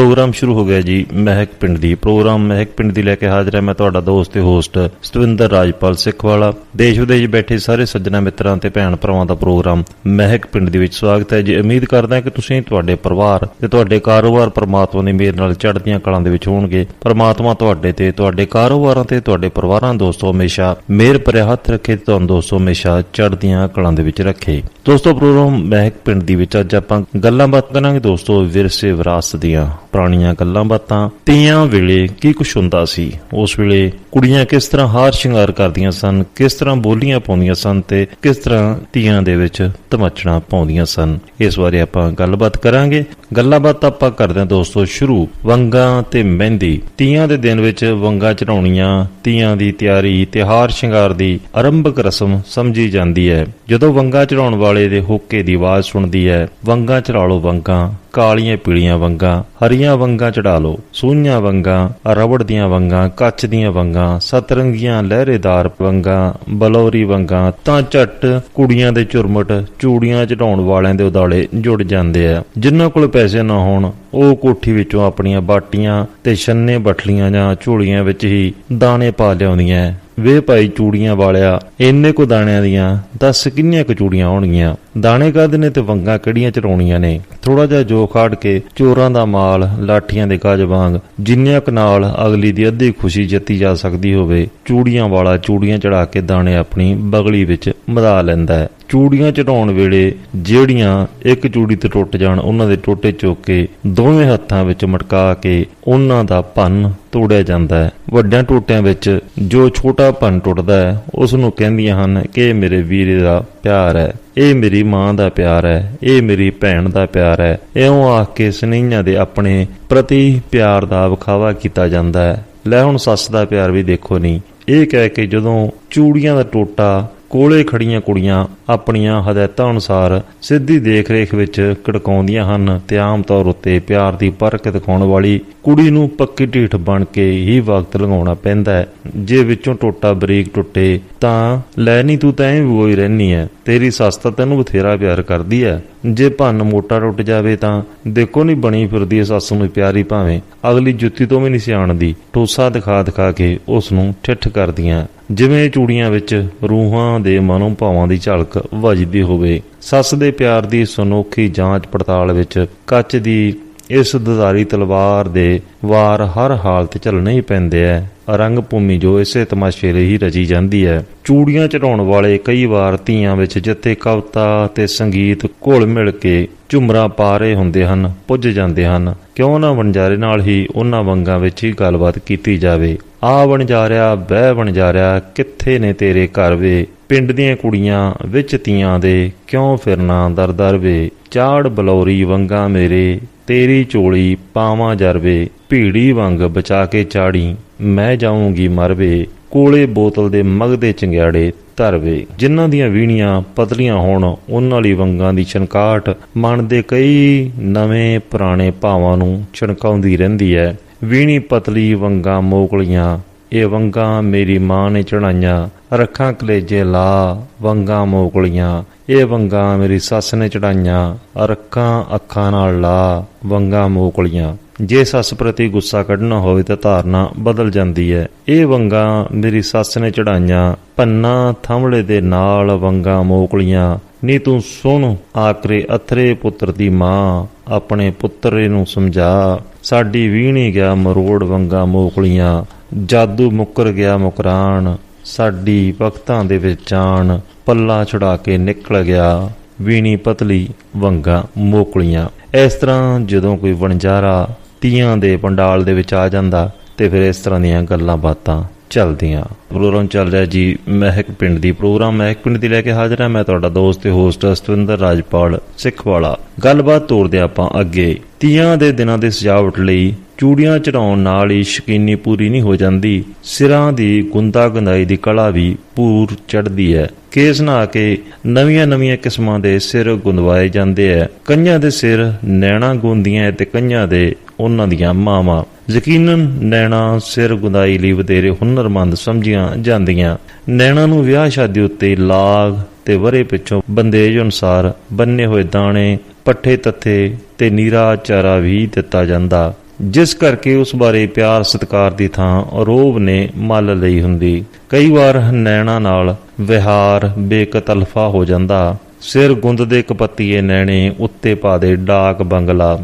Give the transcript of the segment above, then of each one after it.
Programme ਸ਼ੁਰੂ ਹੋ ਗਿਆ ਜੀ, ਮਹਿਕ ਪਿੰਡ ਦੀ। ਪ੍ਰੋਗਰਾਮ ਮਹਿਕ ਪਿੰਡ ਦੀ ਲੈ ਕੇ ਹਾਜ਼ਰ ਹੈ ਮੈਂ ਤੁਹਾਡਾ ਦੋਸਤ ਤੇ ਹੋਸਟ ਸਤਵਿੰਦਰ ਰਾਜਪਾਲ ਸਿੱਖਵਾਲਾ। ਦੇਸ਼ ਵਿਦੇਸ਼ ਬੈਠੇ ਸਾਰੇ ਸੱਜਣਾ ਮਿੱਤਰਾਂ ਤੇ ਭੈਣ ਭਰਾਵਾਂ ਦਾ ਪ੍ਰੋਗਰਾਮ ਮਹਿਕ ਪਿੰਡ ਦੇ ਵਿੱਚ ਸਵਾਗਤ ਹੈ ਜੀ। ਉਮੀਦ ਕਰਦਾ ਹਾਂ ਕਿ ਤੁਸੀਂ ਤੁਹਾਡੇ ਪਰਿਵਾਰ ਤੇ ਤੁਹਾਡੇ ਕਾਰੋਬਾਰ ਪਰਮਾਤਮਾ ਦੀ ਮਿਹਰ ਨਾਲ ਚੜ੍ਹਦੀਆਂ ਕਲਾਂ ਦੇ ਵਿੱਚ ਹੋਣਗੇ। ਪਰਮਾਤਮਾ ਤੁਹਾਡੇ ਤੇ, ਤੁਹਾਡੇ ਕਾਰੋਬਾਰਾਂ ਤੇ, ਤੁਹਾਡੇ ਪਰਿਵਾਰਾਂ ਦੋਸਤੋ ਹਮੇਸ਼ਾ ਮਿਹਰ ਭਰਿਆ ਹੱਥ ਰੱਖੇ ਤੇ ਤੁਹਾਨੂੰ ਦੋਸਤੋ ਹਮੇਸ਼ਾ ਚੜ੍ਹਦੀਆਂ ਕਲਾਂ ਦੇ ਵਿੱਚ ਰੱਖੇ। ਦੋਸਤੋ ਪ੍ਰੋਗਰਾਮ ਮਹਿਕ ਪਿੰਡ ਦੀ ਵਿੱਚ ਅੱਜ ਆਪਾਂ ਗੱਲਾਂ ਬਾਤਾਂ ਕਰਾਂਗੇ। ਦੋਸਤੋ ਵਿਰਸੇ ਵਿਰਾਸਤ ਦੀਆਂ ਪੁਰਾਣੀਆਂ ਗੱਲਾਂ ਬਾਤਾਂ, ਤੀਆਂ ਵੇਲੇ ਕੀ ਕੁਝ ਹੁੰਦਾ ਸੀ? ਉਸ ਵੇਲੇ ਕੁੜੀਆਂ ਕਿਸ ਤਰ੍ਹਾਂ ਹਾਰ ਸ਼ਿੰਗਾਰ ਕਰਦੀਆਂ ਸਨ, ਕਿਸ ਤਰ੍ਹਾਂ ਬੋਲੀਆਂ ਪਾਉਂਦੀਆਂ ਸਨ ਤੇ ਕਿਸ ਤਰ੍ਹਾਂ ਤੀਆਂ ਦੇ ਵਿੱਚ ਧਮਾਚਣਾ ਪਾਉਂਦੀਆਂ ਸਨ? ਇਸ ਬਾਰੇ ਆਪਾਂ ਗੱਲਬਾਤ ਕਰਾਂਗੇ। ਗੱਲਾਂ ਬਾਤ ਆਪਾਂ ਕਰਦੇ ਹਾਂ ਦੋਸਤੋ, ਸ਼ੁਰੂ। ਵੰਗਾਂ ਤੇ ਮਹਿੰਦੀ। ਤੀਆਂ ਦੇ ਦਿਨ ਵਿੱਚ ਵੰਗਾਂ ਚੜਾਉਣੀਆਂ ਤੀਆਂ ਦੀ ਤਿਆਰੀ ਤਿਹਾਰ ਸ਼ਿੰਗਾਰ ਦੀ ਆਰੰਭਕ ਰਸਮ ਸਮਝੀ ਜਾਂਦੀ ਹੈ। ਜਦੋਂ ਵੰਗਾਂ ਚੜਾਉਣ ਵਾਲੇ ਦੇ ਹੋਕੇ ਦੀ ਆਵਾਜ਼ ਸੁਣਦੀ ਹੈ, ਵੰਗਾਂ ਚੜਾ ਲਓ ਵੰਗਾਂ, ਕਾਲੀਆਂ ਪੀਲੀਆਂ ਵੰਗਾਂ, ਹਰੀਆਂ ਵੰਗਾਂ ਚੜਾ ਲਓ, ਸੂਈਆਂ ਵੰਗਾਂ, ਰਬੜ ਦੀਆਂ ਵੰਗਾਂ, ਕੱਚ ਦੀਆਂ ਵੰਗਾਂ, ਸਤਰੰਗੀਆਂ ਲਹਿਰੇਦਾਰ ਵੰਗਾਂ, ਬਲੌਰੀ ਵੰਗਾਂ, ਤਾਂ ਝੱਟ ਕੁੜੀਆਂ ਦੇ ਝੁਰਮਟ ਚੂੜੀਆਂ ਚੜਾਉਣ ਵਾਲਿਆਂ ਦੇ ਉਦਾਲੇ ਜੁੜ ਜਾਂਦੇ ਆ। ਜਿਨ੍ਹਾਂ ਕੋਲ ਪੈਸੇ ਨਾ ਹੋਣ, ਉਹ ਕੋਠੀ ਵਿੱਚੋਂ ਆਪਣੀਆਂ ਬਾਟੀਆਂ ਤੇ ਛੰਨੇ ਬਠਲੀਆਂ ਜਾਂ ਝੋਲੀਆਂ ਵਿੱਚ ਹੀ ਦਾਣੇ ਪਾ ਲਿਆਉਂਦੀਆਂ। ਵੇ ਭਾਈ ਚੂੜੀਆਂ ਵਾਲਿਆ, ਇੰਨੇ ਕੋ ਦਾਣਿਆਂ ਦੀਆਂ, ਦੱਸ ਕਿੰਨੀਆਂ ਕੁ ਚੂੜੀਆਂ ਹੋਣਗੀਆਂ? ਦਾਣੇ ਕਾਹਦੇ ਨੇ ਤੇ ਵੰਗਾਂ ਕਿਹੜੀਆਂ ਚੜਾਉਣੀਆਂ ਨੇ? ਥੋੜਾ ਜਿਹਾ ਜੋ ਖਾੜ ਕੇ ਚੋਰਾਂ ਦਾ ਮਾਲ, ਲਾਠੀਆਂ ਦੇ ਗਜ ਵਾਂਗ, ਜਿੰਨਿਆਂ ਕੁ ਨਾਲ ਅਗਲੀ ਦੀ ਅੱਧੀ ਖੁਸ਼ੀ ਜਿੱਤੀ ਜਾ ਸਕਦੀ ਹੋਵੇ, ਚੂੜੀਆਂ ਵਾਲਾ ਚੂੜੀਆਂ ਚੜਾ ਕੇ ਦਾਣੇ ਆਪਣੀ ਬਗਲੀ ਵਿੱਚ ਮਦਾ ਲੈਂਦਾ ਹੈ। ਚੂੜੀਆਂ ਚੜਾਉਣ ਵੇਲੇ ਜਿਹੜੀਆਂ ਇੱਕ ਚੂੜੀ ਤੇ ਟੁੱਟ ਜਾਣ, ਉਹਨਾਂ ਦੇ ਟੋਟੇ ਚੁੱਕ ਕੇ ਦੋਵੇਂ ਹੱਥਾਂ ਵਿੱਚ ਮਟਕਾ ਕੇ ਉਹਨਾਂ ਦਾ ਭੰਨ ਤੋੜਿਆ ਜਾਂਦਾ ਹੈ। ਵੱਡਿਆਂ ਟੋਟਿਆਂ ਵਿੱਚ ਜੋ ਛੋਟਾ ਭੰਨ ਟੁੱਟਦਾ ਹੈ ਉਸ ਨੂੰ ਕਹਿੰਦੀਆਂ ਹਨ ਕਿ ਇਹ ਮੇਰੇ ਵੀਰੇ ਦਾ ਪਿਆਰ ਹੈ। ਇਹ ਮੇਰੀ ਮਾਂ ਦਾ ਪਿਆਰ ਹੈ। ਇਹ ਮੇਰੀ ਭੈਣ ਦਾ ਪਿਆਰ ਹੈ। ਇਉਂ ਆਖ ਕੇ ਸਨੇਹੀਆਂ ਦੇ ਆਪਣੇ ਪ੍ਰਤੀ ਪਿਆਰ ਦਾ ਵਿਖਾਵਾ ਕੀਤਾ ਜਾਂਦਾ ਹੈ। ਲੈ ਹੁਣ ਸੱਸ ਦਾ ਪਿਆਰ ਵੀ ਦੇਖੋ ਨਹੀਂ ਇਹ ਕਹਿ ਕੇ ਜਦੋਂ ਚੂੜੀਆਂ ਦਾ ਟੋਟਾ ਕੋਲੇ ਖੜੀਆਂ ਕੁੜੀਆਂ ਆਪਣੀਆਂ ਹਦਾਇਤਾਂ ਅਨੁਸਾਰ ਸਿੱਧੀ ਦੇਖ-ਰੇਖ ਵਿੱਚ ਕੜਕਾਉਂਦੀਆਂ ਹਨ ਤੇ ਆਮ ਤੌਰ ਉੱਤੇ ਪਿਆਰ ਦੀ ਪਰਖ ਦਿਖਾਉਣ ਵਾਲੀ ਕੁੜੀ ਨੂੰ ਪੱਕੀ ਢੀਠ ਬਣ ਕੇ ਹੀ ਵਕਤ ਲਗਾਉਣਾ ਪੈਂਦਾ ਹੈ। ਜੇ ਵਿੱਚੋਂ ਟੋਟਾ ਬਰੀਕ ਟੁੱਟੇ, ਤਾਂ ਲੈ ਨਹੀਂ ਤੂੰ ਤਾਂ ਵੀ ਹੋਈ ਰਹਿਨੀ ਐ। ਤੇਰੀ ਸੱਸ ਤਾਂ ਤੈਨੂੰ ਬਥੇਰਾ ਪਿਆਰ ਕਰਦੀ ਹੈ ਜੇ ਭੰਨ ਮੋਟਾ ਟੁੱਟ ਜਾਵੇ ਤਾਂ ਦੇਖੋ ਨਹੀਂ ਬਣੀ ਫਿਰਦੀ ਐ ਸੱਸ ਨੂੰ ਪਿਆਰੀ ਭਾਵੇਂ। ਅਗਲੀ ਜੁੱਤੀ ਤੋਂ ਵੀ ਨਹੀਂ ਸਿਆਣਦੀ। ਟੋਸਾ ਦਿਖਾ ਦਿਖਾ ਕੇ ਉਸ ਨੂੰ ਠਿੱਠ ਕਰਦੀਆਂ। ਜਿਵੇਂ ਚੂੜੀਆਂ ਵਿੱਚ ਰੂਹਾਂ ਦੇ ਮਨੋਂ ਭਾਵਾਂ ਦੀ ਝਲਕ ਵੱਜਦੀ ਹੋਵੇ। ਸੱਸ ਦੇ ਪਿਆਰ ਦੀ ਸੁਨੋਖੀ ਜਾਂਚ ਪੜਤਾਲ ਵਿੱਚ ਕੱਚ ਦੀ ਇਸ ਦਜ਼ਾਰੀ ਤਲਵਾਰ ਦੇ ਵਾਰ ਹਰ ਹਾਲਤ ਚੱਲਣੇ ਹੀ ਪੈਂਦੇ ਐ। ਰੰਗ ਭੂਮੀ ਜੋ ਇਸੇ ਤਮਾਸ਼ੇ ਲਈ ਹੀ ਰਚੀ ਜਾਂਦੀ ਹੈ ਚੂੜੀਆਂ ਚੜਾਉਣ ਵਾਲੇ ਕਈ ਵਾਰ ਧੀਆਂ ਵਿੱਚ ਜਿੱਥੇ ਕਵਤਾ ਤੇ ਸੰਗੀਤ ਘੁਲ ਮਿਲ ਕੇ ਝੁਮਰਾ ਪਾ ਰਹੇ ਹੁੰਦੇ ਹਨ, ਪੁੱਜ ਜਾਂਦੇ ਹਨ। ਕਿਉਂ ਨਾ ਵਣਜਾਰੇ ਨਾਲ ਹੀ ਉਹਨਾਂ ਵੰਗਾਂ ਵਿੱਚ ਹੀ ਗੱਲਬਾਤ ਕੀਤੀ ਜਾਵੇ। ਆ ਵਣਜਾਰਿਆ, ਬਹਿ ਵਣਜਾਰਿਆ, ਕਿੱਥੇ ਨੇ ਤੇਰੇ ਘਰ ਵੇ? ਪਿੰਡ ਦੀਆਂ ਕੁੜੀਆਂ, ਵਿੱਚ ਤੀਆਂ ਦੇ ਕਿਉਂ ਫਿਰਨਾ ਦਰ ਦਰ ਵੇ? ਚਾੜ ਬਲੌਰੀ ਵੰਗਾ ਮੇਰੇ ਤੇਰੀ ਚੋਲੀ ਪਾਵਾਂ ਜਰਵੇ, ਭੀੜੀ ਵੰਗ ਬਚਾ ਕੇ ਚਾੜੀ, ਮੈਂ ਜਾਊਂਗੀ ਮਰਵੇ, ਕੋਲੇ ਬੋਤਲ ਦੇ ਮਗਦੇ ਚੰਗਿਆੜੇ ਧਰਵੇ। ਜਿਨ੍ਹਾਂ ਦੀਆਂ ਵੀਣੀਆਂ ਪਤਲੀਆਂ ਹੋਣ, ਉਹਨਾਂ ਲਈ ਵੰਗਾਂ ਦੀ ਛਣਕਾਟ। ਮਨ ਦੇ ਕਈ ਨਵੇਂ ਪੁਰਾਣੇ ਭਾਵਾਂ ਨੂੰ ਛਣਕਾਉਂਦੀ ਰਹਿੰਦੀ ਹੈ। ਵੀਣੀ ਪਤਲੀ ਵੰਗਾਂ ਮੋਕਲੀਆਂ ਇਹ ਵੰਗਾਂ ਮੇਰੀ ਮਾਂ ਨੇ ਚੜਾਈਆਂ ਰੱਖਾਂ ਕਲੇਜੇ ਲਾ, ਵੰਗਾਂ ਮੋਕਲੀਆਂ। ਇਹ ਵੰਗਾਂ ਮੇਰੀ ਸੱਸ ਨੇ ਚੜਾਈਆਂ ਰੱਖਾਂ ਅੱਖਾਂ ਨਾਲ ਲਾ, ਵੰਗਾਂ ਮੋਕਲੀਆਂ। ਜੇ ਸੱਸ ਪ੍ਰਤੀ ਗੁੱਸਾ ਕੱਢਣਾ ਹੋਵੇ ਤਾਂ ਧਾਰਨਾ ਬਦਲ ਜਾਂਦੀ ਹੈ। ਇਹ ਵੰਗਾਂ ਮੇਰੀ ਸੱਸ ਨੇ ਚੜਾਈਆਂ ਪੰਨਾ ਥੰਮਲੇ ਦੇ ਨਾਲ ਵੰਗਾਂ ਮੋਕਲੀਆਂ। ਨੀ ਤੂੰ ਸੁਣ ਆਕਰੇ ਅਥਰੇ ਪੁੱਤਰ ਦੀ ਮਾਂ, ਆਪਣੇ ਪੁੱਤਰੇ ਨੂੰ ਸਮਝਾ। ਸਾਡੀ ਵੀਣੀ ਗਿਆ ਮਰੋੜ ਵੰਗਾਂ ਮੋਕਲੀਆਂ। ਜਾਦੂ ਮੁੱਕਰ ਗਿਆ ਮੁਕਰਾਨ, ਸਾਡੀ ਵਕਤਾਂ ਦੇ ਵਿੱਚ ਆਣ ਪੱਲਾ ਛੁਡਾ ਕੇ ਨਿਕਲ ਗਿਆ, ਵੀਣੀ ਪਤਲੀ ਵੰਗਾ ਮੋਕਲੀਆਂ। ਇਸ ਤਰ੍ਹਾਂ ਜਦੋਂ ਕੋਈ ਵਣਜਾਰਾ ਤੀਆਂ ਦੇ ਪੰਡਾਲ ਦੇ ਵਿੱਚ ਆ ਜਾਂਦਾ ਤੇ ਫਿਰ ਇਸ ਤਰ੍ਹਾਂ ਦੀਆਂ ਗੱਲਾਂ ਬਾਤਾਂ। ਚੱਲਦੀਆਂ। ਪ੍ਰੋਗਰਾਮ ਚੱਲ ਰਿਹਾ ਜੀ, ਮਹਿਕ ਪਿੰਡ ਦੀ ਪ੍ਰੋਗਰਾਮ, ਮਹਿਕ ਪਿੰਡ ਦੀ ਲੈ ਕੇ ਹਾਜ਼ਰ ਹਾਂ ਮੈਂ ਤੁਹਾਡਾ ਦੋਸਤ ਤੇ ਹੋਸਟ ਸਤਵਿੰਦਰ ਰਾਜਪਾਲ ਸਿੱਖਵਾਲਾ। ਗੱਲਬਾਤ ਤੋਰਦੇ ਆਪਾਂ ਅੱਗੇ। ਤੀਆਂ ਦੇ ਦਿਨਾਂ ਦੇ ਸਜਾਵਟ ਲਈ ਚੂੜੀਆਂ ਚੜਾਉਣ ਨਾਲ ਹੀ ਸ਼ਕੀਨੀ ਪੂਰੀ ਨਹੀਂ ਹੋ ਜਾਂਦੀ। ਸਿਰਾਂ ਦੀ ਗੁੰਦਾ ਗੰਦਾਈ ਦੀ ਕਲਾ ਵੀ ਪੂਰ ਚੜਦੀ ਹੈ। ਕੇਸ ਨਾ ਕੇ ਨਵੀਆਂ ਨਵੀਆਂ ਕਿਸਮਾਂ ਦੇ ਸਿਰ ਗੁੰਦਵਾਏ ਜਾਂਦੇ ਐ ਕਈਆਂ ਦੇ ਸਿਰ ਨੈਣਾ ਗੁੰਦੀਆਂ ਤੇ ਕਈਆਂ ਦੇ ਉਹਨਾਂ ਦੀਆਂ ਮਾਵਾਂ। ਯਕੀਨਨ ਨੈਣਾ ਸਿਰ ਗੁੰਦਾਈ ਲਈ ਵਧੇਰੇ ਹੁਨਰਮੰਦ ਸਮਝੀਆਂ ਜਾਂਦੀਆਂ। ਨੈਣਾ ਨੂੰ ਵਿਆਹ ਸ਼ਾਦੀ ਉੱਤੇ ਲਾਗ ਤੇ ਵਰੇ ਪਿੱਛੋਂ ਬੰਦੇਜ ਅਨੁਸਾਰ ਬੰਨੇ ਹੋਏ ਦਾਣੇ, ਪੱਠੇ ਤੱਥੇ ਤੇ ਨੀਰਾ ਚਾਰਾ ਵੀ ਦਿੱਤਾ ਜਾਂਦਾ। ਜਿਸ ਕਰਕੇ ਉਸ ਬਾਰੇ ਪਿਆਰ ਸਤਿਕਾਰ ਦੀ ਥਾਂ ਰੋਬ ਨੇ ਮੱਲ ਲਈ ਹੁੰਦੀ। ਕਈ ਵਾਰ ਨੈਣਾ ਨਾਲ ਵਿਹਾਰ ਬੇਕਤਲਫਾ ਹੋ ਜਾਂਦਾ। ਸਿਰ ਗੁੰਦ ਦੇ ਕਪੱਤੀਏ ਨੈਣੇ ਉੱਤੇ ਪਾ ਦੇ ਡਾਕ ਬੰਗਲਾ।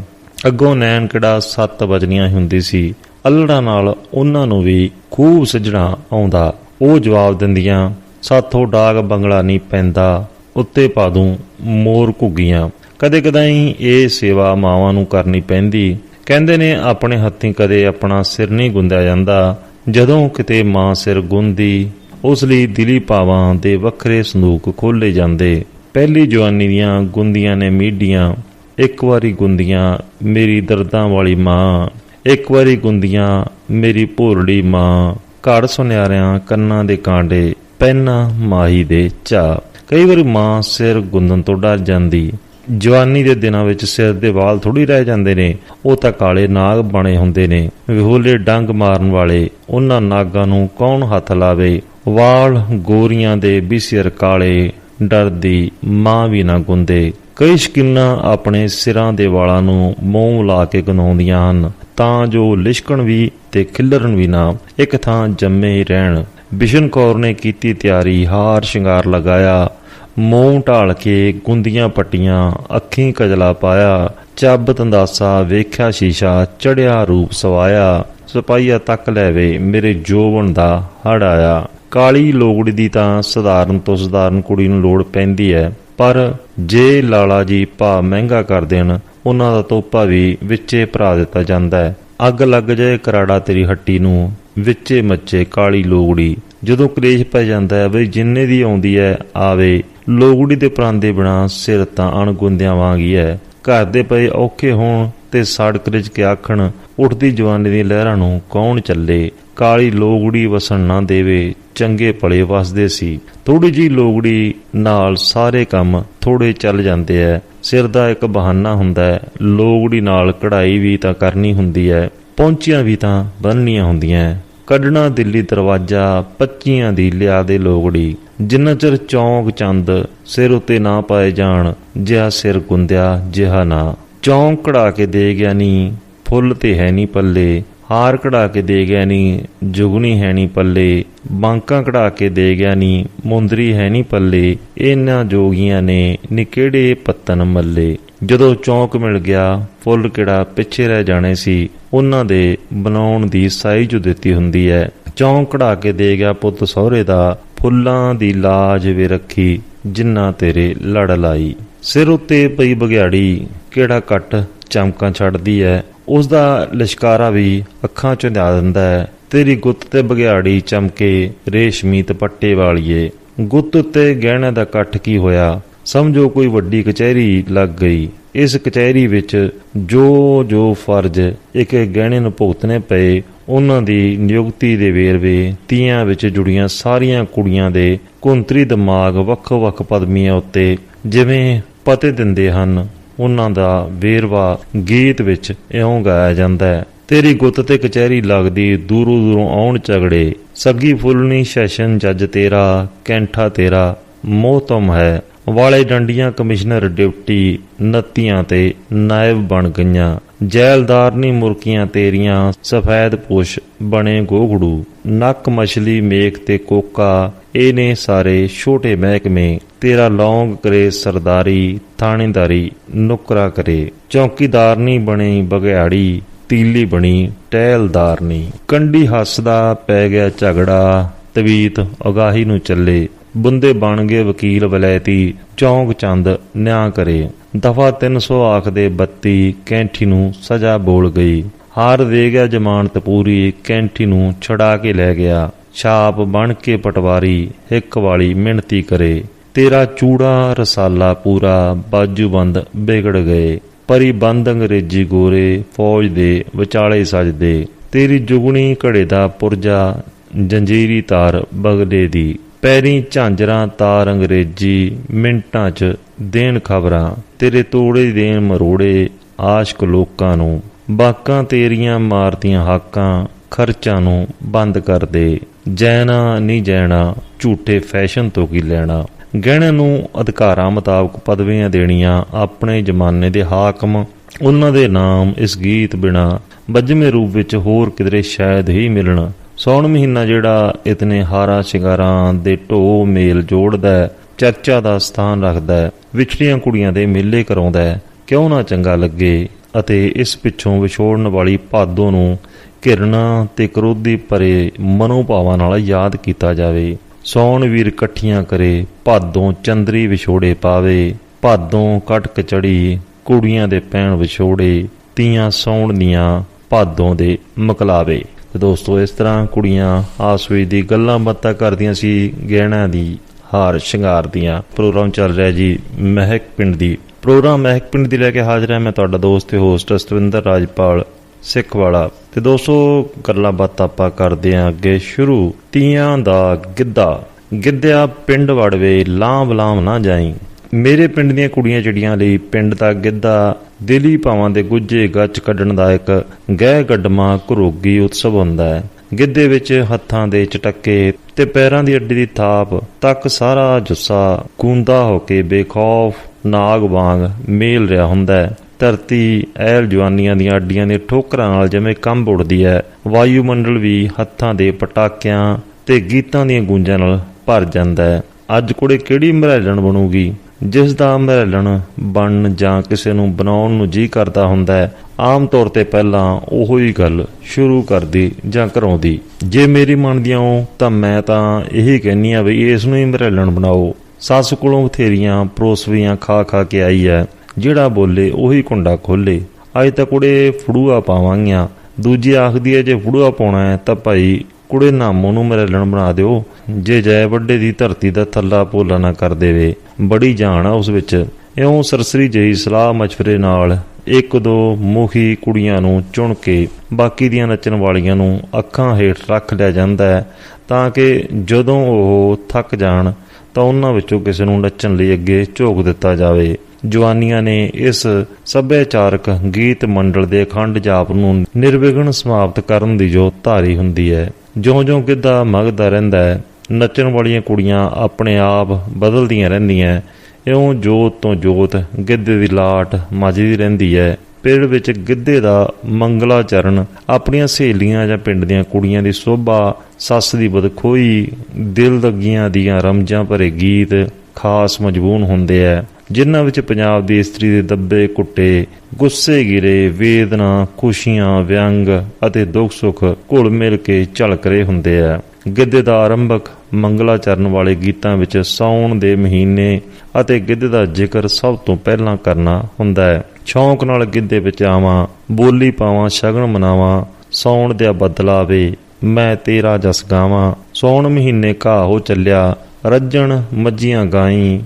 ਅੱਗੋਂ ਨੈਣ ਕਿਹੜਾ ਸੱਤ ਵਜਨੀਆਂ ਹੁੰਦੀ ਸੀ, ਅਲੜਾ ਨਾਲ ਉਹਨਾਂ ਨੂੰ ਵੀ ਖੂਬ ਸਜਣਾ ਆਉਂਦਾ। ਉਹ ਜਵਾਬ ਦਿੰਦੀਆਂ, ਸਾਥੋਂ ਡਾਗ ਬੰਗਲਾ ਨਹੀਂ ਪੈਂਦਾ, ਉੱਤੇ ਪਾ ਦੂੰ ਮੋਰ ਘੁੱਗੀਆਂ। ਕਦੇ ਕਦਾਈ ਇਹ ਸੇਵਾ ਮਾਵਾਂ ਨੂੰ ਕਰਨੀ ਪੈਂਦੀ। ਕਹਿੰਦੇ ਨੇ, ਆਪਣੇ ਹੱਥੀਂ ਕਦੇ ਆਪਣਾ ਸਿਰ ਨਹੀਂ ਗੁੰਦਿਆ ਜਾਂਦਾ। ਜਦੋਂ ਕਿਤੇ ਮਾਂ ਸਿਰ ਗੁੰਦੀ, ਉਸ ਲਈ ਦਿਲੀ ਭਾਵਾਂ ਦੇ ਵੱਖਰੇ ਸੰਦੂਕ ਖੋਲੇ ਜਾਂਦੇ। ਪਹਿਲੀ ਜਵਾਨੀ ਦੀਆਂ ਗੁੰਦੀਆਂ ਨੇ ਮੀਡੀਆਂ ਇੱਕ ਵਾਰੀ ਗੁੰਦੀਆਂ, ਮੇਰੀ ਦਰਦਾਂ ਵਾਲੀ ਮਾਂ। ਇੱਕ ਵਾਰੀ ਗੁੰਦੀਆਂ, ਮੇਰੀ ਭੋਰੜੀ ਮਾਂ। ਘੜ ਸੁਨਿਆਰਿਆਂ ਕੰਨਾਂ ਦੇ ਕਾਂਡੇ, ਪੈਨਾ ਮਾਹੀ ਦੇ ਚਾ ਕਈ ਵਾਰੀ ਮਾਂ ਸਿਰ ਗੁੰਦਨ ਤੋਂ ਡਰ ਜਾਂਦੀ। ਜਵਾਨੀ ਦੇ ਦਿਨਾਂ ਵਿੱਚ ਸਿਰ ਦੇ ਵਾਲ ਥੋੜੀ ਰਹਿ ਜਾਂਦੇ ਨੇ। ਉਹ ਤਾਂ ਕਾਲੇ ਨਾਗ ਬਣੇ ਹੁੰਦੇ ਨੇ। ਵਿਹੋਲੇ ਡੰਗ ਮਾਰਨ ਵਾਲੇ, ਉਹਨਾਂ ਨਾਗਾਂ ਨੂੰ ਕੌਣ ਹੱਥ ਲਾਵੇ? ਵਾਲ ਗੋਰੀਆਂ ਦੇ ਵੀ ਸਿਰ ਕਾਲੇ। ਡਰਦੀ ਮਾਂ ਵੀ ਨਾ ਗੁੰਦੇ। ਕਈ ਸ਼ਕਿਨਾਂ ਆਪਣੇ ਸਿਰਾਂ ਦੇ ਵਾਲਾਂ ਨੂੰ ਮੂੰਹ ਲਾ ਕੇ ਗਨਾਉਂਦੀਆਂ ਹਨ, ਤਾਂ ਜੋ ਲਿਸ਼ਕਣ ਵੀ ਤੇ ਖਿਲਰਨ ਵੀ ਨਾ ਇੱਕ ਥਾਂ ਜੰਮੇ ਹੀ ਰਹਿਣ। ਬਿਸ਼ਨ ਕੌਰ ਨੇ ਕੀਤੀ ਤਿਆਰੀ, ਹਾਰ ਸ਼ਿੰਗਾਰ ਲਗਾਇਆ ਮੂੰਹ ਢਾਲ ਕੇ ਗੁੰਦੀਆਂ ਪੱਟੀਆਂ, ਅੱਖੀਂ ਕਜਲਾ ਪਾਇਆ, ਚੱਬ ਤੰਦਾਸਾ ਵੇਖਿਆ ਸ਼ੀਸ਼ਾ, ਚੜਿਆ ਰੂਪ ਸਵਾਇਆ ਸਪਾਈਆ ਤੱਕ ਲੈਵੇ ਮੇਰੇ ਜੋਵਨ ਦਾ ਹੜ ਆਇਆ। ਕਾਲੀ ਲੋਗੜੀ ਦੀ ਤਾਂ ਸਧਾਰਨ ਤੋਂ ਸਧਾਰਨ ਕੁੜੀ ਨੂੰ ਲੋੜ ਪੈਂਦੀ ਹੈ। ਪਰ ਜੇ ਲਾਲਾ ਜੀ ਭਾ ਮਹਿੰਗਾ ਕਰ ਦੇਣ, ਉਹਨਾਂ ਦਾ ਤੋਪਾ ਵੀ ਵਿੱਚੇ ਭਰਾ ਦਿੱਤਾ ਜਾਂਦਾ ਹੈ। ਅੱਗ ਲੱਗ ਜਾਏ ਕਰਾੜਾ ਤੇਰੀ ਹੱਟੀ ਨੂੰ, ਵਿੱਚੇ ਮੱਚੇ ਕਾਲੀ ਲੋਗੜੀ। ਜਦੋਂ ਕਲੇਸ਼ ਪੈ ਜਾਂਦਾ ਹੈ, ਬਈ ਜਿੰਨੇ ਦੀ ਆਉਂਦੀ ਹੈ, ਆਵੇ। ਲੋਗੜੀ ਦੇ ਪਰਾਂਦੇ ਬਣਾ ਸਿਰ ਤਾਂ ਅਣਗੁੰਦਿਆਂ ਵਾਂਗੀ ਹੈ ਘਰ ਦੇ ਪਏ ਔਖੇ ਹੋਣ ਤੇ ਸੜਕ ਰਿਜ ਕੇ ਆਖਣ, ਉੱਠਦੀ ਜਵਾਨੀ ਦੀਆਂ ਲਹਿਰਾਂ ਨੂੰ ਕੌਣ ਚੱਲੇ? ਕਾਲੀ ਲੋਗੜੀ ਵਸਣ ਨਾ ਦੇਵੇ, ਚੰਗੇ ਭਲੇ ਵਸਦੇ ਸੀ। ਥੋੜੀ ਜੀ ਲੋਗੜੀ ਨਾਲ ਸਾਰੇ ਕੰਮ ਥੋੜੇ ਚੱਲ ਜਾਂਦੇ ਐ। ਸਿਰ ਦਾ ਇੱਕ ਬਹਾਨਾ ਹੁੰਦਾ ਹੈ ਲੋਗੜੀ ਨਾਲ ਕਢਾਈ ਵੀ ਤਾਂ ਕਰਨੀ ਹੁੰਦੀ ਹੈ ਪਹੁੰਚੀਆਂ ਵੀ ਤਾਂ ਬੰਨਣੀਆਂ ਹੁੰਦੀਆਂ ਕੱਢਣਾ ਦਿੱਲੀ ਦਰਵਾਜ਼ਾ, ਪੱਚੀਆਂ ਦੀ ਲਿਆ ਦੇ ਲੋਗੜੀ। ਜਿੰਨਾ ਚਿਰ ਚੌਂਕ ਚੰਦ ਸਿਰ ਉਤੇ ਨਾ ਪਾਏ ਜਾਣ, ਜਿਹਾ ਸਿਰ ਗੁੰਦਿਆ, ਜਿਹਾ ਨਾ। ਚੌਂਕ ਕਢਾ ਕੇ ਦੇ ਗਿਆ ਨਹੀਂ ਫੁੱਲ ਤੇ ਹੈ ਨਹੀਂ ਪੱਲੇ। ਹਾਰ ਕਢਾ ਕੇ ਦੇ ਗਿਆ ਨੀ ਜੁਗਣੀ ਹੈ ਨਹੀਂ ਪੱਲੇ, ਬਾਂਕਾਂ ਕਢਾ ਕੇ ਦੇ ਗਿਆ ਨੀ, ਮੁੰਦਰੀ ਹੈ ਨਹੀਂ ਪੱਲੇ, ਇਹਨਾਂ ਜੋਗੀਆਂ ਨੇ ਕਿਹੜੇ ਪੱਤਨ ਮੱਲੇ। ਜਦੋਂ ਚੌਂਕ ਮਿਲ ਗਿਆ, ਫੁੱਲ ਕਿਹੜਾ ਪਿੱਛੇ ਰਹਿ ਜਾਣੇ ਸੀ, ਉਹਨਾਂ ਦੇ ਬਣਾਉਣ ਦੀ ਸਾਈ ਜੋ ਦਿੱਤੀ ਹੁੰਦੀ ਹੈ ਚੌਂਕ ਕਢਾ ਕੇ ਦੇ ਗਿਆ ਪੁੱਤ ਸਹੁਰੇ ਦਾ, ਫੁੱਲਾਂ ਦੀ ਲਾਜ ਵੇ ਰੱਖੀ, ਜਿੰਨਾ ਤੇਰੇ ਲੜ ਲਾਈ। ਸਿਰ ਉੱਤੇ ਪਈ ਬਗਿਆੜੀ ਕਿਹੜਾ ਕੱਟ ਚਮਕਾਂ ਛੱਡਦੀ ਹੈ ਉਸ ਦਾ ਲਿਸ਼ਕਾਰਾ ਵੀ ਅੱਖਾਂ ਚੋਂ ਨਿਆ ਦਿੰਦਾ ਹੈ। ਤੇਰੀ ਗੁੱਤ ਤੇ ਬਗਿਆੜੀ ਚਮਕੇ, ਰੇਸ਼ਮੀ ਤਪੱਟੇ ਵਾਲੀਏ। ਗੁੱਤ ਉੱਤੇ ਗਹਿਣੇ ਦਾ ਇਕੱਠ ਕੀ ਹੋਇਆ? ਸਮਝੋ ਕੋਈ ਵੱਡੀ ਕਚਹਿਰੀ ਲੱਗ ਗਈ। ਇਸ ਕਚਹਿਰੀ ਵਿੱਚ ਜੋ ਜੋ ਫਰਜ਼ ਇੱਕ ਗਹਿਣੇ ਨੂੰ ਭੁਗਤਨੇ ਪਏ, ਉਹਨਾਂ ਦੀ ਨਿਯੁਕਤੀ ਦੇ ਵੇਰਵੇ ਤੀਆਂ ਵਿੱਚ ਜੁੜੀਆਂ ਸਾਰੀਆਂ ਕੁੜੀਆਂ ਦੇ ਕੁੰਤਰੀ ਦਿਮਾਗ ਵੱਖ-ਵੱਖ ਪਦਮੀਆਂ ਉੱਤੇ ਜਿਵੇਂ ਪਤੇ ਦਿੰਦੇ ਹਨ। ਉਹਨਾਂ ਦਾ ਵੇਰਵਾ ਗੀਤ ਵਿੱਚ ਇਉਂ ਗਾਇਆ ਜਾਂਦਾ ਹੈ, ਤੇਰੀ ਗੁੱਤ ਤੇ ਕਚਹਿਰੀ ਲੱਗਦੀ, ਦੂਰੋਂ ਦੂਰੋਂ ਆਉਣ ਝਗੜੇ। ਸੱਗੀ ਫੁੱਲਣੀ ਸੈਸ਼ਨ ਜੱਜ ਤੇਰਾ, ਕੈਂਠਾ ਤੇਰਾ, ਮੋਹਤਮ ਹੈ। ਵਾਲੇ ਡੰਡੀਆਂ ਕਮਿਸ਼ਨਰ ਡਿਊਟੀ, ਨੱਤੀਆਂ ਤੇ ਨਾਇਬ ਬਣ ਗਈਆਂ। ਜੈਲਦਾਰਨੀ ਮੁਰਕੀਆਂ ਤੇਰੀਆਂ, ਸਫੈਦ ਪੁਸ਼ ਬਣੇ ਗੋਗੜੂ। ਨੱਕ ਮਛਲੀ ਮੇਖ ਤੇ ਕੋਕਾ, ਇਹ ਸਾਰੇ ਛੋਟੇ ਮਹਿਕਮੇ। ਤੇਰਾ ਲੌਂਗ ਕਰੇ ਸਰਦਾਰੀ, ਥਾਣੇਦਾਰੀ, ਨੁਕਰਾ ਕਰੇ। ਚੌਕੀਦਾਰਨੀ ਬਣੀ ਬਗਿਆੜੀ ਤੀਲੀ ਬਣੀ ਟਹਿਲਦਾਰਨੀ। ਕੰਡੀ ਹੱਸਦਾ ਪੈ ਗਿਆ ਝਗੜਾ, ਤਵੀਤ ਅਗਾਹੀ ਨੂੰ ਚੱਲੇ। ਬੰਦੇ ਬਣ ਗਏ ਵਕੀਲ ਵਲੈਤੀ, ਚੌਂਕ ਚੰਦ ਨਿਆਂ ਕਰੇ। ਦਫਾ 300 ਆਖ ਦੇ 32 ਕੈਂਠੀ ਨੂੰ ਸਜ਼ਾ ਬੋਲ ਗਈ। ਹਾਰ ਦੇ ਗਿਆ ਜ਼ਮਾਨਤ ਪੂਰੀ, ਕੈਂਠੀ ਨੂੰ ਛੜਾ ਕੇ ਲੈ ਗਿਆ। ਛਾਪ ਬਣ ਕੇ ਪਟਵਾਰੀ, ਇੱਕ ਵਾਲੀ ਮਿਹਨਤੀ ਕਰੇ। ਤੇਰਾ ਚੂੜਾ ਰਸਾਲਾ ਪੂਰਾ ਬਾਜੂਬੰਦ ਵਿਗੜ ਗਏ। ਪਰੀ ਬੰਦ ਅੰਗਰੇਜ਼ੀ ਗੋਰੇ, ਫੌਜ ਦੇ ਵਿਚਾਲੇ ਸਜਦੇ। ਤੇਰੀ ਜੁਗਣੀ ਘੜੇ ਦਾ ਪੁਰਜਾ, ਜੰਜੀਰੀ ਤਾਰ ਬਗਲੇ ਦੀ। ਪੈਰੀ ਝਾਂਜਰਾਂ ਤਾਰ ਅੰਗਰੇਜ਼ੀ ਮਿੰਟਾਂ 'ਚ ਦੇਣ ਖਬਰਾਂ, ਤੇਰੇ ਤੋੜੇ ਦੇਣ ਮਰੋੜੇ ਆਸ਼ਕ ਲੋਕਾਂ ਨੂੰ, ਬਾਕਾਂ ਤੇਰੀਆਂ ਮਾਰਦੀਆਂ ਹਾਕਾਂ, ਖਰਚਾਂ ਨੂੰ ਬੰਦ ਕਰ ਦੇ, ਜੈਨਾ ਨਹੀਂ ਜੈਣਾ, ਝੂਠੇ ਫੈਸ਼ਨ ਤੋਂ ਕੀ ਲੈਣਾ। ਗਹਿਣੇ ਨੂੰ ਅਧਿਕਾਰਾਂ ਮੁਤਾਬਕ ਪਦਵੀਆਂ ਦੇਣੀਆਂ, ਆਪਣੇ ਜ਼ਮਾਨੇ ਦੇ ਹਾਕਮ, ਉਹਨਾਂ ਦੇ ਨਾਮ ਇਸ ਗੀਤ ਬਿਨਾ, ਬੱਜਵੇਂ ਰੂਪ ਵਿੱਚ ਹੋਰ ਕਿਧਰੇ ਸ਼ਾਇਦ ਹੀ ਮਿਲਣ। ਸੌਣ ਮਹੀਨਾ ਜਿਹੜਾ ਇਤਨੇ ਹਾਰਾ ਸ਼ਿੰਗਾਰਾਂ ਦੇ ਢੋ ਮੇਲ ਜੋੜਦਾ ਚਰਚਾ ਦਾ ਸਥਾਨ ਰੱਖਦਾ ਵਿਛੜੀਆਂ ਕੁੜੀਆਂ ਦੇ ਮੇਲੇ ਕਰਾਉਂਦਾ ਕਿਉਂ ਨਾ ਚੰਗਾ ਲੱਗੇ ਅਤੇ ਇਸ ਪਿੱਛੋਂ ਵਿਛੋੜਨ ਵਾਲੀ ਭਾਦੋ ਨੂੰ ਘਿਰਣਾ ਤੇ ਕਰੋਧੀ ਭਰੇ ਮਨੋਭਾਵਾਂ ਨਾਲ ਯਾਦ ਕੀਤਾ ਜਾਵੇ। ਸੌਣ ਵੀਰ ਇਕੱਠੀਆਂ ਕਰੇ, ਭਾਦੋਂ ਚੰਦਰੀ ਵਿਛੋੜੇ ਪਾਵੇ, ਭਾਦੋਂ ਕਟਕ ਚੜੀ ਕੁੜੀਆਂ ਦੇ ਪੈਣ ਵਿਛੋੜੇ, ਤੀਆਂ ਸੌਣ ਦੀਆਂ ਭਾਦੋਂ ਦੇ ਮਕਲਾਵੇ। ਤੇ ਦੋਸਤੋ, ਇਸ ਤਰ੍ਹਾਂ ਕੁੜੀਆਂ ਆਸ ਵਿੱਚ ਦੀ ਗੱਲਾਂ ਬਾਤਾਂ ਕਰਦੀਆਂ ਸੀ, ਗਹਿਣਿਆਂ ਦੀ ਹਾਰ ਸ਼ਿੰਗਾਰ ਦੀਆਂ। ਪ੍ਰੋਗਰਾਮ ਚੱਲ ਰਿਹਾ ਜੀ ਮਹਿਕ ਪਿੰਡ ਦੀ। ਪ੍ਰੋਗਰਾਮ ਮਹਿਕ ਪਿੰਡ ਦੀ ਲੈ ਕੇ ਹਾਜ਼ਰ ਹਾਂ ਮੈਂ ਤੁਹਾਡਾ ਦੋਸਤ ਤੇ ਹੋਸਟ ਸਤਵਿੰਦਰ ਰਾਜਪਾਲ ਸਿੱਖ ਵਾਲਾ ਤੇ ਦੋਸਤੋ, ਗੱਲਾਂ ਬਾਤਾਂ ਆਪਾਂ ਕਰਦੇ ਆਂ ਅੱਗੇ ਸ਼ੁਰੂ। ਤੀਆਂ ਦਾ ਗਿੱਧਾ। ਗਿੱਧਿਆ ਪਿੰਡ ਵੜਵੇ ਲਾਂਭ ਲਾਂਭ ਨਾ ਜਾਈ। ਮੇਰੇ ਪਿੰਡ ਦੀਆਂ ਕੁੜੀਆਂ ਚਿੜੀਆਂ ਲਈ ਪਿੰਡ ਦਾ ਗਿੱਧਾ, ਦਿਲੀ ਭਾਵਾਂ ਦੇ ਗੁੱਜੇ ਗੱਚ ਕੱਢਣ ਦਾ ਇੱਕ ਗਹਿ ਗੱਡਮਾ ਘਰੋਗੀ ਉਤਸਵ ਹੁੰਦਾ ਹੈ। ਗਿੱਧੇ ਵਿੱਚ ਹੱਥਾਂ ਦੇ ਚਟੱਕੇ ਤੇ ਪੈਰਾਂ ਦੀ ਅੱਡੀ ਦੀ ਥਾਪ, ਤੱਕ ਸਾਰਾ ਜੁੱਸਾ ਕੂੰਦਾ ਹੋ ਕੇ ਬੇਖੌਫ ਨਾਗ ਵਾਂਗ ਮੇਲ ਰਿਹਾ ਹੁੰਦਾ ਹੈ। ਧਰਤੀ ਐਲ ਜਵਾਨੀਆਂ ਦੀਆਂ ਅੱਡੀਆਂ ਦੇ ਠੋਕਰਾਂ ਨਾਲ ਜਿਵੇਂ ਕੰਬ ਉੱਡਦੀ ਹੈ। ਵਾਯੂਮੰਡਲ ਵੀ ਹੱਥਾਂ ਦੇ ਪਟਾਕਿਆਂ ਤੇ ਗੀਤਾਂ ਦੀਆਂ ਗੂੰਜਾਂ ਨਾਲ ਭਰ ਜਾਂਦਾ ਹੈ। ਅੱਜ ਕੁੜੇ ਕਿਹੜੀ ਮਰੈਲਣ ਬਣੂਗੀ? ਜਿਸ ਦਾ ਮਰੈਲਣ ਬਣਨ ਜਾਂ ਕਿਸੇ ਨੂੰ ਬਣਾਉਣ ਨੂੰ ਜੀ ਕਰਦਾ ਹੁੰਦਾ ਹੈ, ਆਮ ਤੌਰ ਤੇ ਪਹਿਲਾਂ ਉਹੋ ਹੀ ਗੱਲ ਸ਼ੁਰੂ ਕਰਦੀ ਜਾਂ ਕਰਾਉਂਦੀ। ਜੇ ਮੇਰੀ ਮੰਨਦੀ ਹੋ ਤਾਂ ਮੈਂ ਤਾਂ ਇਹੀ ਕਹਿੰਨੀ ਆ ਵੀ ਇਸ ਨੂੰ ਹੀ ਮਹਿਲਣ ਬਣਾਓ। ਸੱਸ ਕੋਲੋਂ ਬਥੇਰੀਆਂ ਪਰੋਸਵੀਆਂ ਖਾ ਖਾ ਕੇ ਆਈ ਹੈ। ਜਿਹੜਾ ਬੋਲੇ ਉਹੀ ਕੁੰਡਾ ਖੋਲੇ। ਅੱਜ ਤਾਂ ਕੁੜੇ ਫੜੂਆ ਪਾਵਾਂਗੀਆਂ। ਦੂਜੀ ਆਖਦੀ ਹੈ, ਜੇ ਫੜੂਆ ਪਾਉਣਾ ਹੈ ਤਾਂ ਭਾਈ ਕੁੜੇ ਨਾਮੋਂ ਨੂੰ ਮਰੈਲਣ ਬਣਾ ਦਿਓ। ਜੇ ਜੈ ਵੱਡੇ ਦੀ ਧਰਤੀ ਦਾ ਥੱਲਾ ਭੋਲਾ ਨਾ ਕਰ ਦੇਵੇ। ਬੜੀ ਜਾਣ ਆ ਉਸ ਵਿੱਚ। ਇਉਂ ਸਰਸਰੀ ਜਹੀ ਸਲਾਹ ਮਸ਼ਵਰੇ ਨਾਲ ਇੱਕ ਦੋ ਮੁਖੀ ਕੁੜੀਆਂ ਨੂੰ ਚੁਣ ਕੇ ਬਾਕੀ ਦੀਆਂ ਨੱਚਣ ਵਾਲੀਆਂ ਨੂੰ ਅੱਖਾਂ ਹੇਠ ਰੱਖ ਲਿਆ ਜਾਂਦਾ ਹੈ ਤਾਂ ਕਿ ਜਦੋਂ ਉਹ ਥੱਕ ਜਾਣ ਤਾਂ ਉਹਨਾਂ ਵਿੱਚੋਂ ਕਿਸੇ ਨੂੰ ਨੱਚਣ ਲਈ ਅੱਗੇ ਝੋਕ ਦਿੱਤਾ ਜਾਵੇ। ਜਵਾਨੀਆਂ ਨੇ ਇਸ ਸੱਭਿਆਚਾਰਕ ਗੀਤ ਮੰਡਲ ਦੇ ਅਖੰਡ ਜਾਪ ਨੂੰ ਨਿਰਵਿਘਨ ਸਮਾਪਤ ਕਰਨ ਦੀ ਜੋ ਧਾਰੀ ਹੁੰਦੀ ਹੈ। ਜਿਉਂ-ਜਿਉਂ ਗਿੱਧਾ ਮਗਦਾ ਰਹਿੰਦਾ ਹੈ, ਨੱਚਣ ਵਾਲੀਆਂ ਕੁੜੀਆਂ ਆਪਣੇ ਆਪ ਬਦਲਦੀਆਂ ਰਹਿੰਦੀਆਂ ਇਉਂ ਜੋਤ ਤੋਂ ਜੋਤ ਗਿੱਧੇ ਦੀ ਲਾਟ ਮੱਜਦੀ ਰਹਿੰਦੀ ਹੈ। ਪਿੰਡ ਵਿੱਚ ਗਿੱਧੇ ਦਾ ਮੰਗਲਾਚਰਨ, ਆਪਣੀਆਂ ਸਹੇਲੀਆਂ ਜਾਂ ਪਿੰਡ ਦੀਆਂ ਕੁੜੀਆਂ ਦੀ ਸੋਭਾ, ਸੱਸ ਦੀ ਬਦਖੋਈ, ਦਿਲ ਲੱਗੀਆਂ ਦੀਆਂ ਰਮਜਾਂ ਭਰੇ ਗੀਤ ਖਾਸ ਮਜਬੂਨ ਹੁੰਦੇ ਐ, ਜਿਨ੍ਹਾਂ ਵਿੱਚ ਪੰਜਾਬ ਦੀ ਇਸਤਰੀ ਦੇ ਦੱਬੇ ਕੁੱਟੇ, ਗੁੱਸੇ ਗਿਰੇ, ਵੇਦਨਾ, ਖੁਸ਼ੀਆਂ, ਵਿਅੰਗ ਅਤੇ ਦੁੱਖ ਸੁੱਖ ਘੁਲ ਮਿਲ ਕੇ ਝਲਕ ਰਹੇ ਹੁੰਦੇ ਆ ਗਿੱਧੇ ਦਾ ਆਰੰਭਕ ਮੰਗਲਾ ਚਰਨ ਵਾਲੇ ਗੀਤਾਂ ਵਿੱਚ ਸੌਣ ਦੇ ਮਹੀਨੇ ਅਤੇ ਗਿੱਧੇ ਦਾ ਜ਼ਿਕਰ ਸਭ ਤੋਂ ਪਹਿਲਾਂ ਕਰਨਾ ਹੁੰਦਾ ਹੈ ਸ਼ੌਂਕ ਨਾਲ ਗਿੱਧੇ ਵਿੱਚ ਆਵਾਂ, ਬੋਲੀ ਪਾਵਾਂ, ਸ਼ਗਨ ਮਨਾਵਾਂ ਸੌਣ ਦੇ ਬਦਲਾਵੇ ਮੈਂ ਤੇਰਾ ਜਸ ਗਾਵਾਂ। ਸੌਣ ਮਹੀਨੇ ਘਾਹ ਹੋ ਚੱਲਿਆ ਰੱਜਣ ਮੱਜੀਆਂ ਗਾਈ,